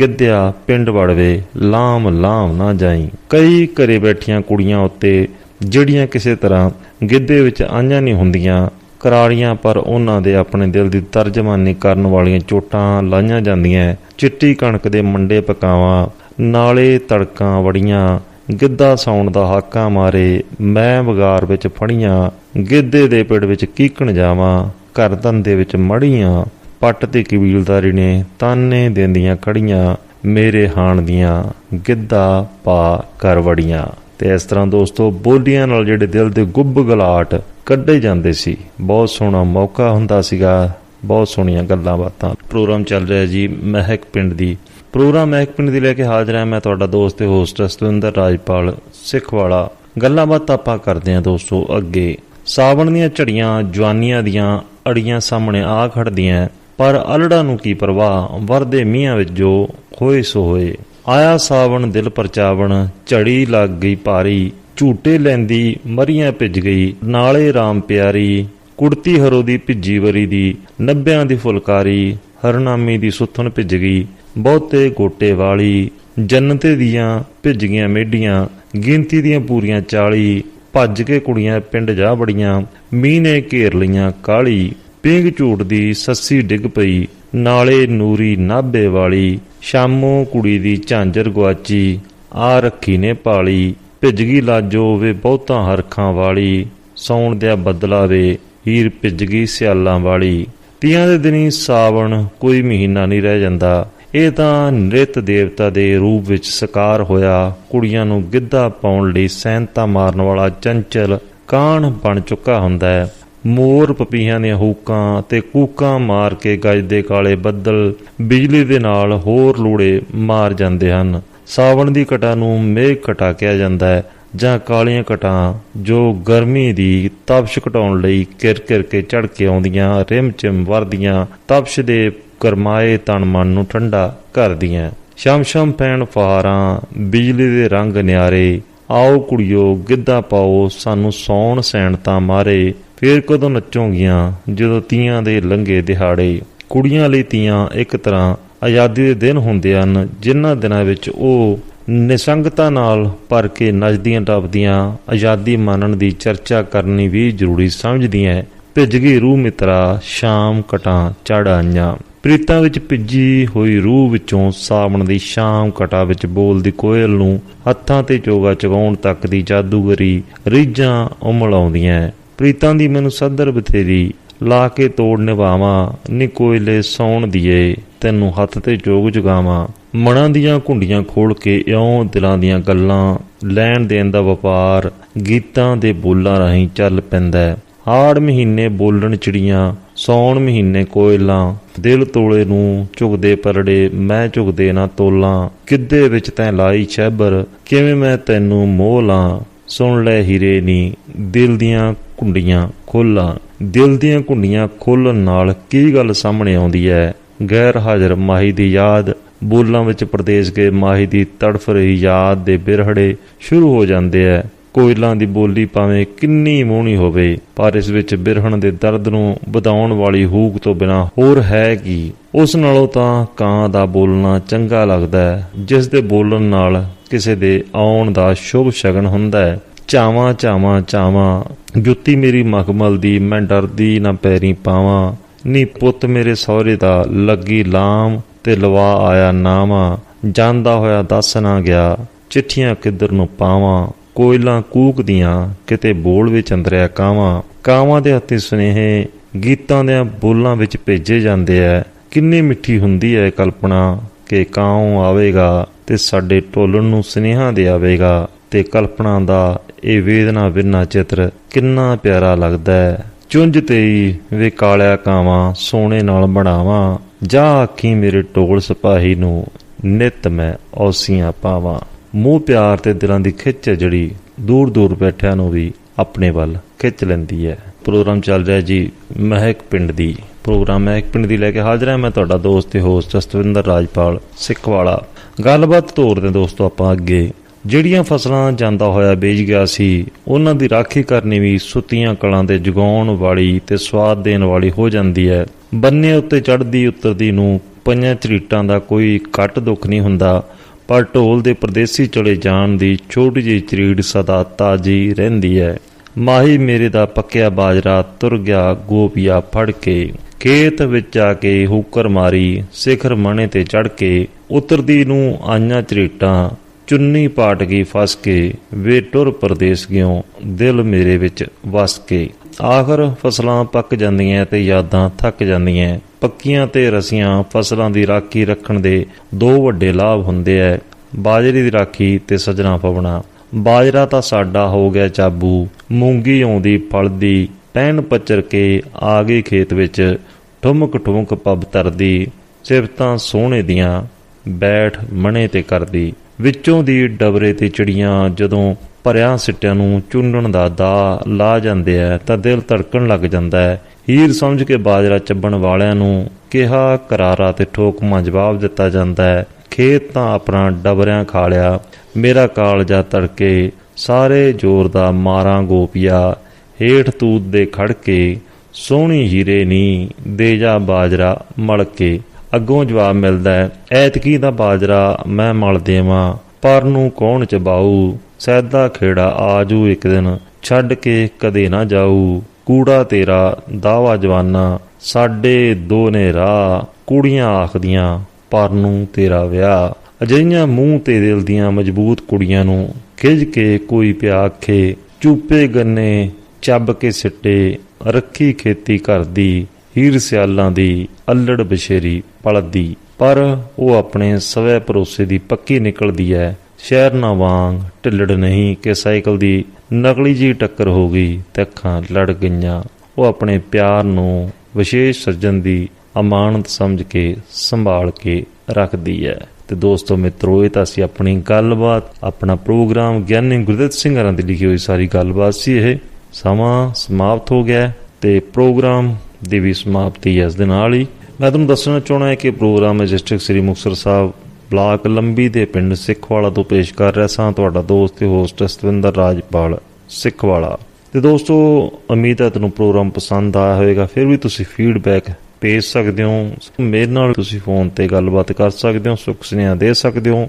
ਗਿੱਧਿਆ ਪਿੰਡ ਵੜਵੇ, ਲਾਮ ਲਾਮ ਨਾ ਜਾਈ। ਕਈ ਘਰੇ ਬੈਠੀਆਂ ਕੁੜੀਆਂ ਉੱਤੇ, ਜਿਹੜੀਆਂ ਕਿਸੇ ਤਰ੍ਹਾਂ ਗਿੱਧੇ ਵਿੱਚ ਆਈਆਂ ਨਹੀਂ ਹੁੰਦੀਆਂ ਕਰਾਰੀਆਂ ਪਰ ਉਹਨਾਂ ਦੇ ਆਪਣੇ ਦਿਲ ਦੀ ਤਰਜਮਾਨੀ ਕਰਨ ਵਾਲੀਆਂ ਚੋਟਾਂ ਲਾਈਆਂ ਜਾਂਦੀਆਂ ਚਿੱਟੀ ਕਣਕ ਦੇ ਮੰਡੇ ਪਕਾਵਾਂ, ਨਾਲੇ ਤੜਕਾਂ ਵੜੀਆਂ, ਗਿੱਧਾ ਸੌਣ ਦਾ ਹਾਕਾ ਮਾਰੇ, ਮੈਂ ਵਗਾਰ ਵਿੱਚ ਫੜੀਆਂ, ਗਿੱਧੇ ਦੇ ਪਿੜ ਵਿੱਚ ਕੀਕਣ ਜਾਵਾਂ, ਘਰ ਧੰਦੇ ਵਿੱਚ ਮੜੀਆਂ। ਪੱਟ ਤੇ ਕਬੀਲਦਾਰੀ ਨੇ ਤਾਨੇ ਦਿੰਦੀਆਂ ਕੜੀਆਂ, ਮੇਰੇ ਹਾਣ ਦੀਆਂ ਗਿੱਧਾ ਪਾ ਕਰ ਵੜੀਆਂ। ਤੇ ਇਸ ਤਰ੍ਹਾਂ ਦੋਸਤੋ, ਬੋਲੀਆਂ ਨਾਲ ਜਿਹੜੇ ਦਿਲ ਦੇ ਗੁੱਬ ਗਲਾਟ ਕੱਢੇ ਜਾਂਦੇ ਸੀ। ਬਹੁਤ ਸੋਹਣਾ ਮੌਕਾ ਹੁੰਦਾ ਸੀਗਾ, ਬਹੁਤ ਸੋਹਣੀਆਂ ਗੱਲਾਂ ਬਾਤਾਂ। ਪ੍ਰੋਗਰਾਮ ਚੱਲ ਰਿਹਾ ਜੀ ਮਹਿਕ ਪਿੰਡ ਦੀ। ਪ੍ਰੋਗਰਾਮ ਮਹਿਕ ਪਿੰਡ ਦੀ ਲੈ ਕੇ ਹਾਜ਼ਰ ਹਾਂ ਮੈਂ ਤੁਹਾਡਾ ਦੋਸਤ ਤੇ ਹੋਸਟ ਸਤਵਿੰਦਰ ਰਾਜਪਾਲ ਸਿੱਖ ਵਾਲਾ ਗੱਲਾਂ ਬਾਤਾਂ ਆਪਾਂ ਕਰਦੇ ਹਾਂ ਦੋਸਤੋ ਅੱਗੇ। ਸਾਵਣ ਦੀਆਂ ਝੜੀਆਂ, ਜਵਾਨੀਆਂ ਦੀਆਂ ਅੜੀਆਂ ਸਾਹਮਣੇ ਆ ਖੜਦੀਆਂ। ਪਰ ਅਲੜਾ ਨੂੰ ਕੀ ਪਰਵਾਹ? ਵਰਦੇ ਮੀਆਂ ਵਿੱਚ ਜੋ ਹੋਏ ਸੋ ਹੋਏ। ਆਇਆ ਸਾਵਣ, ਦਿਲ ਪਰਚਾਵਣ, ਝੜੀ ਲੱਗ ਗਈ ਭਾਰੀ। ਝੂਟੇ ਲੈਂਦੀ, ਮਰੀਆਂ ਭਿੱਜ ਗਈ। ਨਾਲੇ RAM ਪਿਆਰੀ, ਕੁੜਤੀ ਹਰੋ ਦੀ ਭਿੱਜੀ ਵਰੀ ਦੀ। ਨੱਬਿਆਂ ਦੀ ਫੁਲਕਾਰੀ, ਹਰਨਾਮੀ ਦੀ ਸੁੱਥਣ ਭਿੱਜ ਗਈ। ਬਹੁਤੇ ਗੋਟੇ ਵਾਲੀ, ਜੰਨਤੇ ਦੀਆਂ ਭਿੱਜ ਗਈਆਂ ਮੇਢੀਆਂ। ਗਿਣਤੀ ਦੀਆਂ ਪੂਰੀਆਂ 40 ਭੱਜ ਕੇ ਕੁੜੀਆਂ ਪਿੰਡ ਜਾ ਬੜੀਆਂ ਮੀਂਹ ਨੇ ਘੇਰ ਲਈਆਂ ਕਾਲੀ। ਪਿੰਗ ਝੂਟ ਦੀ ਸੱਸੀ ਡਿੱਗ ਪਈ, ਨਾਲੇ ਨੂਰੀ ਨਾਭੇ ਵਾਲੀ, ਸ਼ਾਮੋਂ ਕੁੜੀ ਦੀ ਝਾਂਜਰ ਗਵਾਚੀ ਆ ਰੱਖੀ ਨੇ ਪਾਲੀ, ਭਿੱਜ ਗਈ ਲਾਜੋ ਵੇ ਬਹੁਤਾਂ ਹਰਖਾਂ ਵਾਲੀ, ਸੌਣ ਦਿਆ ਬਦਲਾ ਵੇ ਹੀਰ ਭਿੱਜ ਗਈ ਸਿਆਲਾਂ ਵਾਲੀ। ਤੀਆਂ ਦੇ ਦਿਨੀ ਸਾਵਣ ਕੋਈ ਮਹੀਨਾ ਨਹੀਂ ਰਹਿ ਜਾਂਦਾ, ਇਹ ਤਾਂ ਨ੍ਰਿਤ ਦੇਵਤਾ ਦੇ ਰੂਪ ਵਿੱਚ ਸਕਾਰ ਹੋਇਆ, ਕੁੜੀਆਂ ਨੂੰ ਗਿੱਧਾ ਪਾਉਣ ਲਈ ਸਹਿਨਤਾ ਮਾਰਨ ਵਾਲਾ ਚੰਚਲ ਕਾਣ ਬਣ ਚੁੱਕਾ ਹੁੰਦਾ ਹੈ। ਮੋਰ ਪਪੀਹਾਂ ਦੀਆਂ ਹੂਕਾਂ ਤੇ ਕੂਕਾਂ ਮਾਰ ਕੇ ਗੱਜਦੇ ਕਾਲੇ ਬੱਦਲ ਬਿਜਲੀ ਦੇ ਨਾਲ ਹੋਰ ਲੂੜੇ ਮਾਰ ਜਾਂਦੇ ਹਨ। ਸਾਵਣ ਦੀ ਕਟਾ ਨੂੰ ਮੇਘ ਕਟਾ ਕਿਹਾ ਜਾਂਦਾ ਹੈ, ਜਾਂ ਕਾਲੀਆਂ ਕਟਾਂ ਜੋ ਗਰਮੀ ਦੀ ਤਪਸ਼ ਘਟਾਉਣ ਲਈ ਕਿਰ ਕਿਰ ਕੇ ਝੜ ਕੇ ਆਉਂਦੀਆਂ ਰਿਮ ਚਿਮ ਵਰਦੀਆਂ, ਤਪਸ਼ ਦੇ ਗਰਮਾਏ ਤਨ ਮਨ ਨੂੰ ਠੰਡਾ ਕਰਦੀਆਂ ਸ਼ਮ ਸ਼ਮ ਪੈਣ ਫਹਾਰਾਂ, ਬਿਜਲੀ ਦੇ ਰੰਗ ਨਿਆਰੇ, ਆਓ ਕੁੜੀਓ ਗਿੱਧਾ ਪਾਓ, ਸਾਨੂੰ ਸੌਣ ਸੈਣ ਤਾਂ ਮਾਰੇ ਫੇਰ ਕਦੋਂ ਨੱਚੋਂਗੀਆਂ? ਜਦੋਂ ਤੀਆਂ ਦੇ ਲੰਘੇ ਦਿਹਾੜੇ। ਕੁੜੀਆਂ ਲਈ ਤੀਆਂ ਇੱਕ ਤਰ੍ਹਾਂ ਆਜ਼ਾਦੀ ਦੇ ਦਿਨ ਹੁੰਦੇ ਹਨ, ਜਿਨ੍ਹਾਂ ਦਿਨਾਂ ਵਿੱਚ ਉਹ ਨਿਸੰਗਤਾ ਨਾਲ ਭਰ ਕੇ ਨੱਚਦੀਆਂ ਟੱਪਦੀਆਂ, ਆਜ਼ਾਦੀ ਮਾਣਨ ਦੀ ਚਰਚਾ ਕਰਨੀ ਵੀ ਜ਼ਰੂਰੀ ਸਮਝਦੀਆਂ ਭਿੱਜ ਗਈ ਰੂਹ ਮਿੱਤਰਾ, ਸ਼ਾਮ ਕਟਾਂ ਚੜ ਆਈਆਂ। ਪ੍ਰੀਤਾਂ ਵਿੱਚ ਭਿੱਜੀ ਹੋਈ ਰੂਹ ਵਿੱਚੋਂ ਸਾਵਣ ਦੀ ਸ਼ਾਮ ਕਟਾ ਵਿੱਚ ਬੋਲਦੀ ਕੋਇਲ ਨੂੰ, ਹੱਥਾਂ ਤੇ ਚੋਗਾ ਚਗਾਉਣ ਤੱਕ ਦੀ ਜਾਦੂਗਰੀ ਰੀਝਾਂ ਉਮਲ ਆਉਂਦੀਆਂ ਪ੍ਰੀਤਾਂ ਦੀ ਮੈਨੂੰ ਸੱਦਰ ਬਥੇਰੀ, ਲਾ ਕੇ ਤੋੜ ਨਿਭਾਵਾਂ, ਨੀ ਕੋਇਲੇ ਸੌਣ ਦੀਏ, ਤੈਨੂੰ ਹੱਥ ਤੇ ਜੋਗ ਜਗਾਵਾਂ। ਮਨਾਂ ਦੀਆਂ ਘੁੰਡੀਆਂ ਖੋਲ ਕੇ ਇਉਂ ਦਿਲਾਂ ਦੀਆਂ ਗੱਲਾਂ, ਲੈਣ ਦੇਣ ਦਾ ਵਪਾਰ, ਗੀਤਾਂ ਦੇ ਬੋਲਾਂ ਰਾਹੀਂ ਚੱਲ ਪੈਂਦਾ ਹੈ। ਹਾੜ ਮਹੀਨੇ ਬੋਲਣ ਚਿੜੀਆਂ, ਸੌਣ ਮਹੀਨੇ ਕੋਇਲਾਂ, ਦਿਲ ਤੋਲੇ ਨੂੰ ਝੁਕਦੇ ਪਰੜੇ, ਮੈਂ ਝੁਕਦੇ ਨਾ ਤੋਲਾਂ। ਕਿੱਦੇ ਵਿੱਚ ਤੈਂ ਲਾਈ ਛੈਬਰ ਕਿਵੇਂ ਮੈਂ ਤੈਨੂੰ ਮੋਹ ਲਾਂ? ਸੁਣ ਲੈ ਹੀਰੇ ਨੀ, ਦਿਲ ਦੀਆਂ ਕੁੰਡੀਆਂ ਖੋਲਾਂ। ਦਿਲ ਦੀਆਂ ਕੁੰਡੀਆਂ ਖੋਲਣ ਨਾਲ ਕੀ ਗੱਲ ਸਾਹਮਣੇ ਆਉਂਦੀ ਹੈ ਗੈਰ ਹਾਜ਼ਰ ਮਾਹੀ ਦੀ ਯਾਦ, ਬੋਲਾਂ ਵਿੱਚ ਪ੍ਰਦੇਸ਼ ਕੇ ਮਾਹੀ ਦੀ ਤੜਫ ਰਹੀ ਯਾਦ ਦੇ ਬਿਰਹੜੇ ਸ਼ੁਰੂ ਹੋ ਜਾਂਦੇ ਐ। ਕੋਇਲਾਂ ਦੀ ਬੋਲੀ ਭਾਵੇਂ ਕਿੰਨੀ ਮੋਹਣੀ ਹੋਵੇ, ਪਰ ਇਸ ਵਿੱਚ ਬਿਰਹਣ ਦੇ ਦਰਦ ਨੂੰ ਵਧਾਉਣ ਵਾਲੀ ਹੂਕ ਤੋਂ ਬਿਨਾ ਹੋਰ ਹੈ ਕੀ? ਉਸ ਨਾਲੋਂ ਤਾਂ ਕਾਂ ਦਾ ਬੋਲਣਾ ਚੰਗਾ ਲੱਗਦਾ ਹੈ, ਜਿਸ ਦੇ ਬੋਲਣ ਨਾਲ ਕਿਸੇ ਦੇ ਆਉਣ ਦਾ ਸ਼ੁਭ ਸ਼ਗਨ ਹੁੰਦਾ ਹੈ। ਚਾਵਾਂ ਚਾਵਾਂ ਚਾਵਾਂ, ਜੁੱਤੀ ਮੇਰੀ ਮਖਮਲ ਦੀ, ਮੈਂ ਡਰਦੀ ਨਾ ਪੈਰੀ ਪਾਵਾਂ। ਨੀ ਪੁੱਤ ਮੇਰੇ ਸਹੁਰੇ ਦਾ, ਲੱਗੀ ਲਾਮ ਤੇ ਲਵਾ ਆਇਆ ਨਾਵਾ। ਜਾਂਦਾ ਹੋਇਆ ਦੱਸ ਨਾ ਗਿਆ, ਚਿੱਠੀਆਂ ਕਿੱਧਰ ਨੂੰ ਪਾਵਾਂ? ਕੋਇਲਾਂ ਕੂਕਦੀਆਂ ਕਿਤੇ ਬੋਲ ਵਿੱਚ ਅੰਦਰਿਆ ਕਾਵਾਂ ਕਾਵਾਂ ਦੇ ਹੱਥੀ ਸੁਨੇਹੇ, ਗੀਤਾਂ ਦੇ ਬੋਲਾਂ ਵਿੱਚ ਭੇਜੇ ਜਾਂਦੇ ਐ। ਕਿੰਨੀ ਮਿੱਠੀ ਹੁੰਦੀ ਹੈ ਕਲਪਨਾ ਕਿ ਕਾਉ ਆਵੇਗਾ ਤੇ ਸਾਡੇ ਢੋਲਣ ਨੂੰ ਸੁਨੇਹਾ ਦੇ ਆਵੇਗਾ ਤੇ ਕਲਪਨਾ ਦਾ ਇਹ ਵੇਦਨਾ ਵਿਰਨਾ ਚਿੱਤਰ ਕਿੰਨਾ ਪਿਆਰਾ ਲੱਗਦਾ ਹੈ ਚੁੰਝ ਤੇਈ ਵੇ ਕਾਲਿਆ ਕਾਵਾਂ ਸੋਨੇ ਨਾਲ ਬਣਾਵਾਂ, ਜਾ ਆਖੀ ਮੇਰੇ ਟੋਲ ਸਿਪਾਹੀ ਨੂੰ ਨਿਤ ਮੈਂ ਔਸੀਆਂ ਪਾਵਾਂ। ਮੂੰਹ ਪਿਆਰ ਤੇ ਦਿਲਾਂ ਦੀ ਖਿੱਚ ਹੈ ਜਿਹੜੀ ਦੂਰ ਦੂਰ ਬੈਠਿਆਂ ਨੂੰ ਵੀ ਆਪਣੇ ਵੱਲ ਖਿੱਚ ਲੈਂਦੀ ਹੈ। ਪ੍ਰੋਗਰਾਮ ਚੱਲ ਰਿਹਾ ਜੀ ਮਹਿਕ ਪਿੰਡ ਦੀ। ਪ੍ਰੋਗਰਾਮ ਮਹਿਕ ਪਿੰਡ ਦੀ ਲੈ ਕੇ ਹਾਜ਼ਰ ਹਾਂ ਮੈਂ ਤੁਹਾਡਾ ਦੋਸਤ ਤੇ ਹੋਸਟ ਸਤਵਿੰਦਰ ਰਾਜਪਾਲ ਸਿੱਖਵਾਲਾ। ਗੱਲਬਾਤ ਤੋਰਦੇ ਦੋਸਤੋ ਆਪਾਂ ਅੱਗੇ। ਜਿਹੜੀਆਂ ਫਸਲਾਂ ਜਾਂਦਾ ਹੋਇਆ ਬੀਜ ਗਿਆ ਸੀ, ਉਹਨਾਂ ਦੀ ਰਾਖੀ ਕਰਨੀ ਵੀ ਸੁੱਤੀਆਂ ਕਲਾਂ ਦੇ ਜਗਾਉਣ ਵਾਲੀ ਤੇ ਸਵਾਦ ਦੇਣ ਵਾਲੀ ਹੋ ਜਾਂਦੀ ਹੈ। ਬੰਨੇ ਉੱਤੇ ਚੜਦੀ ਉਤਰਦੀ ਨੂੰ ਪੰਜਾਂ ਚਰੀਟਾਂ ਦਾ ਕੋਈ ਘੱਟ ਦੁੱਖ ਨਹੀਂ ਹੁੰਦਾ। ਪਰ ਢੋਲ ਦੇ ਪਰਦੇਸੀ ਚਲੇ ਜਾਣ ਦੀ ਛੋਟੀ ਜਿਹੀ ਚਰੀੜ ਸਦਾ ਤਾਜੀ ਰਹਿੰਦੀ ਹੈ। ਮਾਹੀ ਮੇਰੇ ਦਾ ਪੱਕਿਆ ਬਾਜਰਾ ਤੁਰ ਗਿਆ ਗੋਪੀਆ ਫੜ ਕੇ। ਖੇਤ ਵਿੱਚ ਆ ਕੇ ਹੂਕਰ ਮਾਰੀ, ਸਿਖਰ ਮਣੇ ਤੇ ਚੜ ਕੇ। ਉਤਰਦੀ ਨੂੰ ਆਈਆਂ ਚਰੀਟਾਂ, ਚੁੰਨੀ ਪਾਟ ਗਈ ਫਸ ਕੇ। ਵੇ ਟੁਰ ਪਰਦੇਸ ਗਿਓ, ਦਿਲ ਮੇਰੇ ਵਿੱਚ ਵਸ ਕੇ। ਆਖਰ ਫਸਲਾਂ ਪੱਕ ਜਾਂਦੀਆਂ ਤੇ ਯਾਦਾਂ ਥੱਕ ਜਾਂਦੀਆਂ। ਪੱਕੀਆਂ ਤੇ ਰਸੀਆਂ ਫਸਲਾਂ ਦੀ ਰਾਖੀ ਰੱਖਣ ਦੇ ਦੋ ਵੱਡੇ ਲਾਭ ਹੁੰਦੇ ਐ। ਬਾਜਰੇ ਦੀ ਰਾਖੀ ਤੇ ਸਜਣਾ ਪਵਣਾ। ਬਾਜਰਾ ਤਾਂ ਸਾਡਾ ਹੋ ਗਿਆ ਚਾਬੂ। ਮੂੰਗੀ ਆਉਂਦੀ ਫਲਦੀ। ਪੈਣ ਪਚਰ ਕੇ ਆ ਗਈ ਖੇਤ ਵਿੱਚ। ਠੁਮਕ ਠੁਮਕ ਪੱਬ ਤਰਦੀ। ਸਿਫਤਾਂ ਸੋਹਣੇ ਦੀਆਂ, ਬੈਠ ਮਣੇ ਤੇ ਕਰਦੀ। ਵਿੱਚੋਂ ਦੀ ਡਬਰੇ ਤੇ ਚਿੜੀਆਂ ਜਦੋਂ ਭਰਿਆ ਸਿੱਟਿਆਂ ਨੂੰ ਚੁੰਨਣ ਦਾ ਦਾ ਲਾ ਜਾਂਦੇ ਐ, ਤਾਂ ਦਿਲ ਧੜਕਣ ਲੱਗ ਜਾਂਦਾ ਹੈ ਹੀਰ ਸਮਝ ਕੇ ਬਾਜਰਾ ਚੱਬਣ ਵਾਲਿਆਂ ਨੂੰ ਕਿਹਾ, ਕਰਾਰਾ ਤੇ ਠੋਕਮਾ ਜਵਾਬ ਦਿੱਤਾ ਜਾਂਦਾ ਹੈ ਖੇਤ ਤਾਂ ਆਪਣਾ ਡਬਰਿਆਂ ਖਾ ਲਿਆ। ਮੇਰਾ ਕਾਲਜਾ ਤੜਕੇ ਸਾਰੇ ਜ਼ੋਰ ਦਾ ਮਾਰਾਂ ਗੋਪੀਆ। ਹੇਠ ਤੂਤ ਦੇ ਖੜ ਕੇ ਸੋਹਣੀ ਹੀਰੇ ਨੀ, ਦੇ ਜਾ ਬਾਜਰਾ ਮਲ ਕੇ ਅੱਗੋਂ ਜਵਾਬ ਮਿਲਦਾ ਹੈ ਐਤਕੀ ਦਾ ਬਾਜਰਾ ਮੈਂ ਮਲ ਦੇਵਾਂ, ਪਰ ਨੂੰ ਕੌਣ ਚਬਾਊ? ਸੈਦਾ ਖੇੜਾ ਆਜੂ ਇੱਕ ਦਿਨ, ਛੱਡ ਕੇ ਕਦੇ ਨਾ ਜਾਊ। ਕੂੜਾ ਤੇਰਾ, ਦਾਵਾ ਜਵਾਨਾ, ਸਾਡੇ ਦੋ ਨੇ ਰਾਹ, ਕੁੜੀਆਂ ਆਖਦੀਆਂ, ਪਰ ਨੂੰ ਤੇਰਾ ਵਿਆਹ। ਅਜਈਆਂ ਮੂੰਹ ਤੇ ਦਿਲ ਦੀਆਂ ਮਜ਼ਬੂਤ ਕੁੜੀਆਂ ਨੂੰ ਖਿੱਚ ਕੇ ਕੋਈ ਪਿਆ ਆਖੇ, ਚੂਪੇ ਗੰਨੇ, ਚੱਬ ਕੇ ਸਿੱਟੇ, ਰੱਖੀ ਖੇਤੀ ਕਰਦੀ, ਹੀਰ ਸਿਆਲਾਂ ਦੀ ਅਲੜ ਬਸ਼ੇਰੀ ਪਲਦੀ। ਪਰ ਉਹ ਆਪਣੇ ਸਵੈ ਭਰੋਸੇ ਦੀ ਪੱਕੀ ਨਿਕਲਦੀ ਹੈ ਸ਼ਹਿਰ ਨਾ ਵਾਂਗ ਢਿੱਲੜ ਨਹੀਂ ਕਿ ਸਾਈਕਲ ਦੀ ਨਕਲੀ ਜੀ ਟੱਕਰ ਹੋ ਗਈ ਤੇ ਅੱਖਾਂ ਲੜ ਗਈਆਂ। ਉਹ ਆਪਣੇ ਪਿਆਰ ਨੂੰ ਵਿਸ਼ੇਸ਼ ਸੱਜਣ ਦੀ ਅਮਾਨਤ ਸਮਝ ਕੇ ਸੰਭਾਲ ਕੇ ਰੱਖਦੀ ਹੈ। ਤੇ ਦੋਸਤੋ, ਮਿੱਤਰੋ, ਇਹ ਤਾਂ ਅਸੀਂ ਆਪਣੀ ਗੱਲਬਾਤ, ਆਪਣਾ ਪ੍ਰੋਗਰਾਮ ਗਿਆਨੀ ਗੁਰਦਿੱਤ ਸਿੰਘ ਹਰਾਂ ਦੀ ਲਿਖੀ ਹੋਈ ਸਾਰੀ ਗੱਲਬਾਤ ਸੀ ਇਹ। ਸਮਾਂ ਸਮਾਪਤ ਹੋ ਗਿਆ ਤੇ ਪ੍ਰੋਗਰਾਮ ਦੀ ਵੀ ਸਮਾਪਤੀ ਹੈ ਇਸ ਦੇ ਨਾਲ ਹੀ। ਮੈਂ ਤੁਹਾਨੂੰ ਦੱਸਣਾ ਚਾਹਣਾ ਹੈ ਕਿ ਪ੍ਰੋਗਰਾਮ ਹੈ ਸ੍ਰੀ ਮੁਕਤਸਰ ਸਾਹਿਬ ਬਲਾਕ ਲੰਬੀ ਦੇ ਪਿੰਡ ਸਿੱਖਵਾਲਾ ਤੋਂ ਪੇਸ਼ ਕਰ ਰਿਹਾ ਸਾਂ ਤੁਹਾਡਾ ਦੋਸਤ ਤੇ ਹੋਸਟ ਸਤਵਿੰਦਰ ਰਾਜਪਾਲ ਸਿੱਖਵਾਲਾ। ਤੇ ਦੋਸਤੋ, ਉਮੀਦ ਹੈ ਤੁਹਾਨੂੰ ਪ੍ਰੋਗਰਾਮ ਪਸੰਦ ਆਇਆ ਹੋਵੇਗਾ। ਫਿਰ ਵੀ ਤੁਸੀਂ ਫੀਡਬੈਕ ਭੇਜ ਸਕਦੇ ਹੋ। ਮੇਰੇ ਨਾਲ ਤੁਸੀਂ ਫੋਨ ਤੇ ਗੱਲਬਾਤ ਕਰ ਸਕਦੇ ਹੋ, ਸੁੱਖ ਸੁਨੇਹਾ ਦੇ ਸਕਦੇ ਹੋ।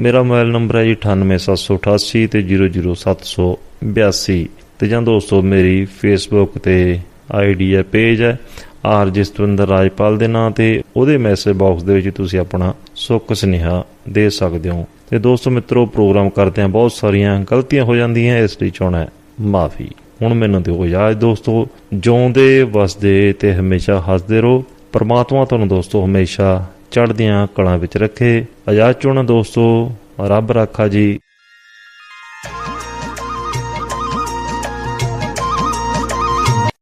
ਮੇਰਾ ਮੋਬਾਈਲ ਨੰਬਰ ਹੈ ਜੀ 98788 ਤੇ 00782 ਤੇ ਜਾਂ ਦੋਸਤੋ, ਮੇਰੀ ਫੇਸਬੁੱਕ ਤੇ ਆਈਡੀ ਹੈ, ਪੇਜ ਹੈ। ਆਰ ਜਸਤਵਿੰਦਰ ਰਾਜਪਾਲ ਦੇ ਨਾਂ ਤੇ ਉਹਦੇ ਮੈਸੇਜ ਬਾਕਸ ਦੇ ਵਿੱਚ ਤੁਸੀਂ ਆਪਣਾ ਸੁੱਖ ਸੁਨੇਹਾ ਦੇ ਸਕਦੇ ਹੋ। ਤੇ ਦੋਸਤੋ ਮਿੱਤਰੋ ਪ੍ਰੋਗਰਾਮ ਕਰਦੇ ਆ ਬਹੁਤ ਸਾਰੀਆਂ ਗਲਤੀਆਂ ਹੋ ਜਾਂਦੀਆਂ, ਇਸ ਲਈ ਚਾਹਣਾ ਹੈ ਮਾਫੀ। ਹੁਣ ਮੈਨੂੰ ਦਿਓ ਯਾਦ ਦੋਸਤੋ, ਜਿਉਂਦੇ, ਵਸਦੇ ਤੇ ਹਮੇਸ਼ਾ ਹੱਸਦੇ ਰਹੋ। ਪਰਮਾਤਮਾ ਤੁਹਾਨੂੰ ਦੋਸਤੋ ਹਮੇਸ਼ਾ ਚੜ੍ਹਦੀਆਂ ਕਲਾਂ ਵਿੱਚ ਰੱਖੇ। ਆਜ਼ਾਦ ਚੋਣਾ ਦੋਸਤੋ, ਰੱਬ ਰਾਖਾ ਜੀ।